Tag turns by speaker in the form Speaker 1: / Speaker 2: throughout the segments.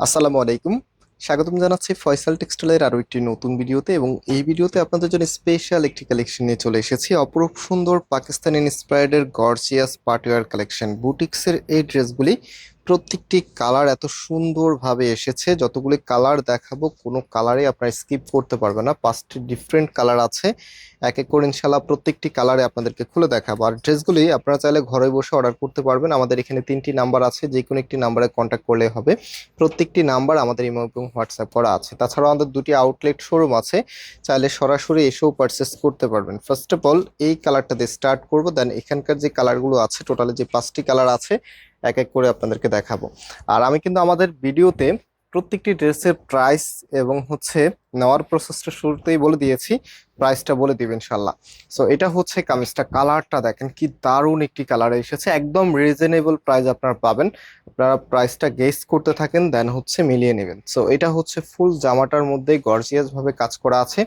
Speaker 1: আসসালামু আলাইকুম। স্বাগতম জানাচ্ছি ফয়সাল টেক্সটাইলের আরও একটি নতুন ভিডিওতে এবং এই ভিডিওতে আপনাদের জন্য স্পেশাল একটি কালেকশন নিয়ে চলে এসেছি। অপরূপ সুন্দর পাকিস্তানি ইন্সপায়ার্ডের গর্জিয়াস পার্টওয়্যার কালেকশন বুটিক্সের এই ড্রেসগুলি প্রত্যেকটি কালার এত সুন্দরভাবে এসেছে, যতগুলি কালার দেখাবো, কোনো কালারে আপনারা স্কিপ করতে পারবেন না। পাঁচটি ডিফারেন্ট কালার আছে। এক এক করে ইনশাল্লাহ প্রত্যেকটি কালারে আপনাদেরকে খুলে দেখাবো। আর ড্রেসগুলি আপনারা চাইলে ঘরে বসে অর্ডার করতে পারবেন। আমাদের এখানে তিনটি নাম্বার আছে, যে কোনো একটি নাম্বারে কন্ট্যাক্ট করলে হবে। প্রত্যেকটি নাম্বার আমাদের ইমো এবং হোয়াটসঅ্যাপ করা আছে। তাছাড়াও আমাদের দুটি আউটলেট শোরুম আছে। চাইলে সরাসরি এসেও পারচেস করতে পারবেন। ফার্স্ট অফ অল এই কালারটা দিয়ে স্টার্ট করব। দেন এখানকার যে কালারগুলো আছে টোটালে যে পাঁচটি কালার আছে এক এক করে আপনাদেরকে দেখাবো। আর আমি কিন্তু আমাদের ভিডিওতে প্রত্যেকটি ড্রেসের প্রাইস এবং হচ্ছে নেওয়ার প্রসেসটা শুরুতেই বলে দিয়েছি। প্রাইসটা বলে দিবেন ইনশাল্লাহ সো এটা হচ্ছে কামিজটা কালারটা দেখেন কি দারুণ একটি কালার এসেছে। একদম রিজনেবল প্রাইস আপনারা পাবেন। আপনারা প্রাইসটা গেস করতে থাকেন দেন হচ্ছে মিলিয়ে নেবেন। সো এটা হচ্ছে ফুল জামাটার মধ্যে গর্জিয়াসভাবে কাজ করা আছে।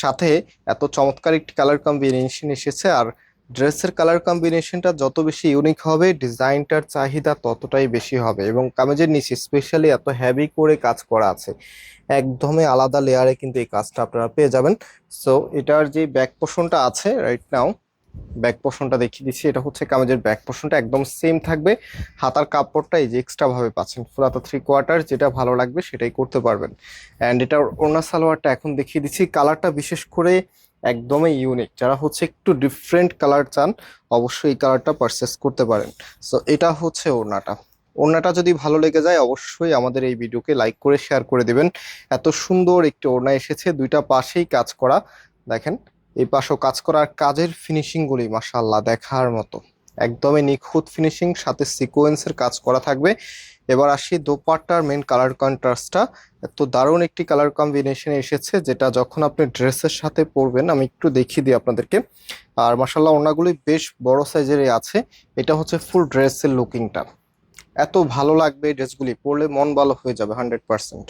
Speaker 1: সাথে এত চমৎকার একটি কালার কম্বিনেশন এসেছে। আর ড্রেসের কালার কম্বিনেশনটা যত বেশি ইউনিক হবে, ডিজাইনটার চাহিদা ততটাই বেশি হবে এবং কামেজের নিচে স্পেশালি এত হ্যাভি করে কাজ করা আছে। একদমই আলাদা লেয়ারে কিন্তু এই কাজটা আপনারা পেয়ে যাবেন। সো এটার যে ব্যাক পোর্শনটা আছে রাইট নাও ব্যাক পোর্শনটা দেখিয়ে দিচ্ছি। এটা হচ্ছে কামেজের ব্যাক পোর্শনটা একদম সেম থাকবে। হাতার কাপড়টা এই যে এক্সট্রা ভাবে পাচ্ছেন ফুলাতা থ্রি কোয়ার্টার যেটা ভালো লাগবে সেটাই করতে পারবেন। অ্যান্ড এটার ওনা সালোয়ারটা এখন দেখিয়ে দিচ্ছি। কালারটা বিশেষ করে একদমই ইউনিক যারা হচ্ছে একটু ডিফারেন্ট কালার চান, অবশ্যই এই কালারটা পারচেস করতে পারেন। সো এটা হচ্ছে ওড়নাটা। ওড়নাটা যদি ভালো লেগে যায়, অবশ্যই আমাদের এই ভিডিওকে লাইক করে শেয়ার করে দেবেন। এত সুন্দর একটি ওড়না এসেছে, দুইটা পাশেই কাজ করা। দেখেন, এই পাশেও কাজ করার কাজের ফিনিশিংগুলি মাসাল্লাহ দেখার মতো। একদমই নিখুঁত ফিনিশিং সাথে সিকোয়েন্সের কাজ করা থাকবে। এবার আসি দোপাট্টার মেন কালার কন্ট্রাস্টটা এত দারুণ একটি কালার কম্বিনেশন এসেছে, যেটা যখন আপনি ড্রেসের সাথে পরবেন, আমি একটু দেখিয়ে দিই আপনাদেরকে। আর মাসাল্লাহ ওনাগুলি বেশ বড় সাইজেরই আছে। এটা হচ্ছে ফুল ড্রেসের লুকিংটা এত ভালো লাগবে ড্রেসগুলি পরলে মন ভালো হয়ে যাবে হান্ড্রেড পার্সেন্ট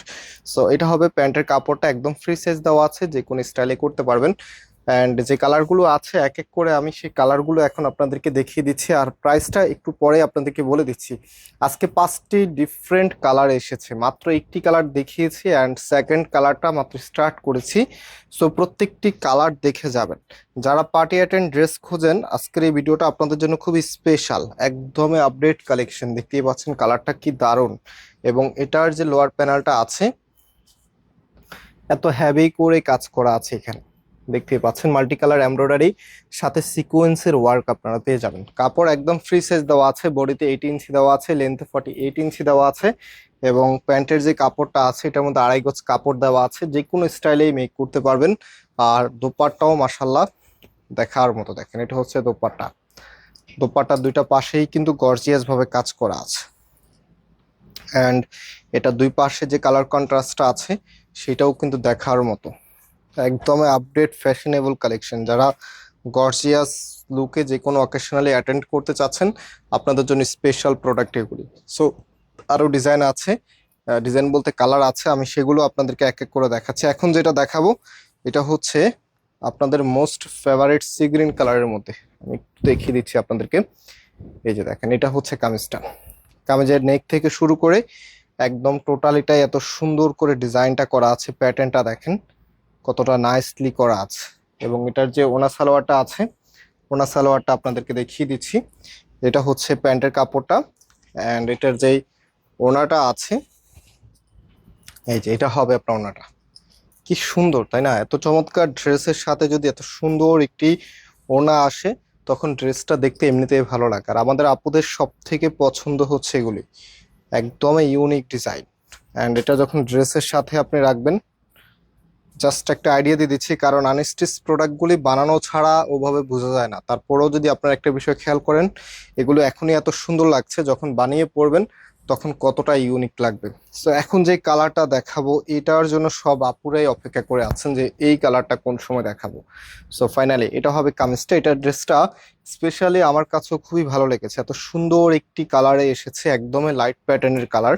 Speaker 1: সো এটা হবে প্যান্টের কাপড়টা, একদম ফ্রি সাইজ দেওয়া আছে যে কোনো স্টাইলে করতে পারবেন। অ্যান্ড যে কালারগুলো আছে এক এক করে আমি সেই কালারগুলো এখন আপনাদেরকে দেখিয়ে দিচ্ছি। আর প্রাইসটা একটু পরে আপনাদেরকে বলে দিচ্ছি। আজকে পাঁচটি ডিফারেন্ট কালার এসেছে। মাত্র একটি কালার দেখিয়েছি অ্যান্ড সেকেন্ড কালারটা মাত্র স্টার্ট করেছি। সো প্রত্যেকটি কালার দেখে যাবেন। যারা পার্টি অ্যাটেন্ড ড্রেস খোঁজেন, আজকের এই ভিডিওটা আপনাদের জন্য খুবই স্পেশাল একদমই আপডেট কালেকশন দেখতেই পাচ্ছেন কালারটা কি দারুণ। এবং এটার যে লোয়ার প্যানেলটা আছে, এত হ্যাভি করে কাজ করা আছে এখানে। দেখতেই পাচ্ছেন মাল্টি কালার এমব্রয়ডারি সাথে সিকোয়েন্সের ওয়ার্ক আপনারা পেয়ে যাবেন। কাপড় একদম ফ্রি সাইজ দেওয়া আছে, বডিতে এইট ইঞ্চি দেওয়া আছে লেন্থে ফর্টি এইট ইঞ্চি দেওয়া আছে এবং প্যান্টের যে কাপড়টা আছে, এটার মধ্যে আড়াই গজ কাপড় দেওয়া আছে যে কোনো স্টাইলেই মেক করতে পারবেন। আর দোপাট্টাও মাসাল্লাহ দেখার মতো, দেখেন এটা হচ্ছে দোপাট্টা। দোপাট্টার দুইটা পাশেই কিন্তু গর্জিয়াস ভাবে কাজ করা আছে। অ্যান্ড এটা দুই পাশে যে কালার কন্ট্রাস্টটা আছে, সেটাও কিন্তু দেখার মতো। একদমই আপডেট ফ্যাশনেবল কালেকশন যারা গর্জিয়াস লুকে যে কোনো অকেশনালি অ্যাটেন্ড করতে চাচ্ছেন, আপনাদের জন্য স্পেশাল প্রোডাক্ট এগুলি। সো আরও ডিজাইন আছে। ডিজাইন বলতে কালার আছে, আমি সেগুলো আপনাদেরকে এক এক করে দেখাচ্ছি। এখন যেটা দেখাবো, এটা হচ্ছে আপনাদের মোস্ট ফেভারিট সি গ্রিন কালারের মধ্যে। আমি একটু দেখিয়ে দিচ্ছি আপনাদেরকে। এই যে দেখেন, এটা হচ্ছে কামিজটা। কামিজের নেক থেকে শুরু করে একদম টোটালিটাই এত সুন্দর করে ডিজাইনটা করা আছে প্যাটার্নটা দেখেন। কতটা নাইসলি করা আছে। এবং এটার যে ওনা সালোয়ারটা আছে, ওনা সালোয়ারটা আপনাদেরকে দেখিয়ে দিচ্ছি। এটা হচ্ছে প্যান্টের কাপড়টা অ্যান্ড এটার যেই ওনাটা আছে, এই যে এটা হবে আপনার ওনাটা। কি সুন্দর, তাই না? এত চমৎকার ড্রেসের সাথে যদি এত সুন্দর একটি ওনা আসে, তখন ড্রেসটা দেখতে এমনিতেই ভালো লাগে। আর আমাদের আপুদের সব থেকে পছন্দ হচ্ছে এগুলি। একদমই ইউনিক ডিজাইন অ্যান্ড এটা যখন ড্রেসের সাথে আপনি রাখবেন জাস্ট একটা আইডিয়া দিয়ে দিচ্ছি, কারণ আনস্টিচ প্রোডাক্টগুলি বানানো ছাড়া ওভাবে বোঝা যায় না। তারপরেও যদি আপনারা একটা বিষয় খেয়াল করেন, এগুলো এখনই এত সুন্দর লাগছে, যখন বানিয়ে পড়বেন তখন কতটা ইউনিক লাগবে। সো এখন যে কালারটা দেখাবো, এটার জন্য সব আপুরাই অপেক্ষা করে আছেন যে এই কালারটা কোন সময় দেখাবো। সো ফাইনালি এটা হবে কামিজটা। এটার ড্রেসটা স্পেশালি আমার কাছেও খুবই ভালো লেগেছে। এত সুন্দর একটি কালারে এসেছে, একদমই লাইট প্যাটার্নের কালার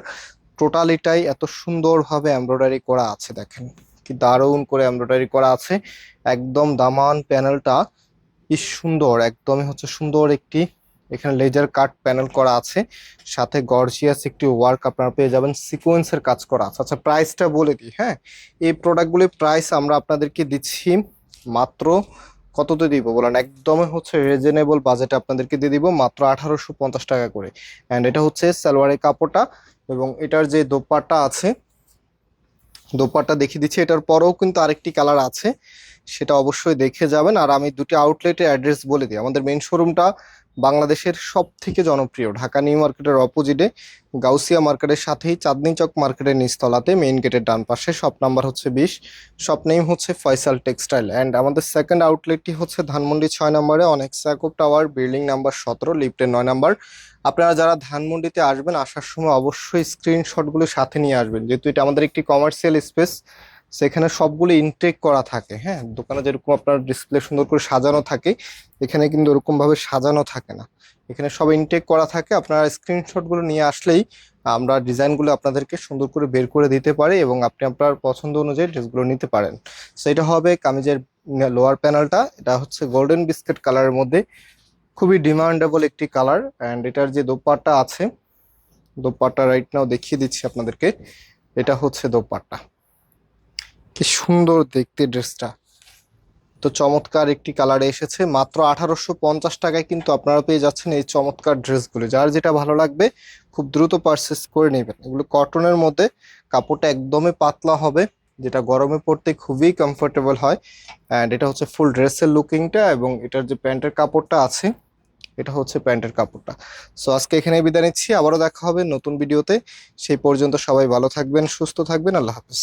Speaker 1: টোটালিটাই এত সুন্দরভাবে এমব্রয়ডারি করা আছে, দেখেন। কি দারুণ করে এমব্রয়ডারি করা আছে। একদম দামান প্যানেলটা কি সুন্দর, একদমই হচ্ছে সুন্দর একটি, এখানে লেজার কাট প্যানেল করা আছে। সাথে গর্জিয়াস একটি ওয়ার্ক আপনারা পেয়ে যাবেন, সিকোয়েন্সের কাজ করা আছে। আচ্ছা প্রাইসটা বলে দিই হ্যাঁ? এই প্রোডাক্টগুলির প্রাইস আমরা আপনাদেরকে দিচ্ছি মাত্র কততে দিব বলেন? একদমই হচ্ছে রিজনেবল বাজেটে আপনাদেরকে দিয়ে দিব মাত্র আঠারোশো পঞ্চাশ টাকা করে। অ্যান্ড এটা হচ্ছে সালোয়ারের কাপড়টা এবং এটার যে দোপাটা আছে দোপাট্টা দেখিয়ে দিচ্ছি, এটার পরেও কিন্তু আরেকটি কালার আছে, সেটা অবশ্যই দেখে যাবেন। আর আমি দুটি আউটলেটের অ্যাড্রেস বলে দিই। আমাদের মেন শোরুমটা বাংলাদেশের সব থেকে জনপ্রিয় ঢাকা নিউ মার্কেটের অপোজিটে গাউসিয়া মার্কেটের সাথেই চাঁদনি চক মার্কেটের নিচতলাতে মেইন গেটের ডান পাশে। শপ নাম্বার হচ্ছে বিশ। শপ নেম হচ্ছে ফয়সাল টেক্সটাইল। অ্যান্ড আমাদের সেকেন্ড আউটলেটটি হচ্ছে ধানমন্ডি ছয় নম্বরে অনেক স্যাকোপ টাওয়ার, বিল্ডিং নাম্বার সতেরো, লিফটের নয় নাম্বার। আপনারা যারা ধানমন্ডিতে আসবেন, আসার সময় অবশ্যই স্ক্রিনশটগুলো সাথে নিয়ে আসবেন। যেহেতু এটা আমাদের একটি কমার্শিয়াল স্পেস সেখানে সবগুলো ইনটেক করা থাকে হ্যাঁ? দোকানে যেরকম আপনার ডিসপ্লে সুন্দর করে সাজানো থাকে, এখানে কিন্তু ওরকম ভাবে সাজানো থাকে না। এখানে সব ইনটেক করা থাকে, আপনারা স্ক্রিনশটগুলো নিয়ে আসলেই আমরা ডিজাইনগুলো আপনাদেরকে সুন্দর করে বের করে দিতে পারি এবং আপনি আপনার পছন্দ অনুযায়ী ড্রেসগুলো নিতে পারেন। সেটা হবে কামিজের লোয়ার প্যানেলটা এটা হচ্ছে গোল্ডেন বিস্কিট কালারের মধ্যে, খুবই ডিমান্ডেবল একটি কালার অ্যান্ড এটার যে দোপাট্টা আছে, দোপাট্টা রাইট নাও দেখিয়ে দিচ্ছি আপনাদেরকে, এটা হচ্ছে দোপাট্টা। কি সুন্দর দেখতে ড্রেসটা। তো চমৎকার একটি কালারে এসেছে। মাত্র আঠারোশো পঞ্চাশ টাকায় কিন্তু আপনারা পেয়ে যাচ্ছেন এই চমৎকার ড্রেসগুলো। যার যেটা ভালো লাগবে, খুব দ্রুত পারচেস করে নেবেন। এগুলো কটনের মধ্যে কাপড়টা একদমই পাতলা হবে, যেটা গরমে পড়তে খুবই কমফোর্টেবল হয়। অ্যান্ড এটা হচ্ছে ফুল ড্রেসের লুকিংটা এবং এটার যে প্যান্টের কাপড়টা আছে, এটা হচ্ছে প্যান্টের কাপড়টা। সো আজকে এখানে বিদায় নিচ্ছি। আবারও দেখা হবে নতুন ভিডিওতে সেই পর্যন্ত সবাই ভালো থাকবেন, সুস্থ থাকবেন। আল্লাহ হাফেজ।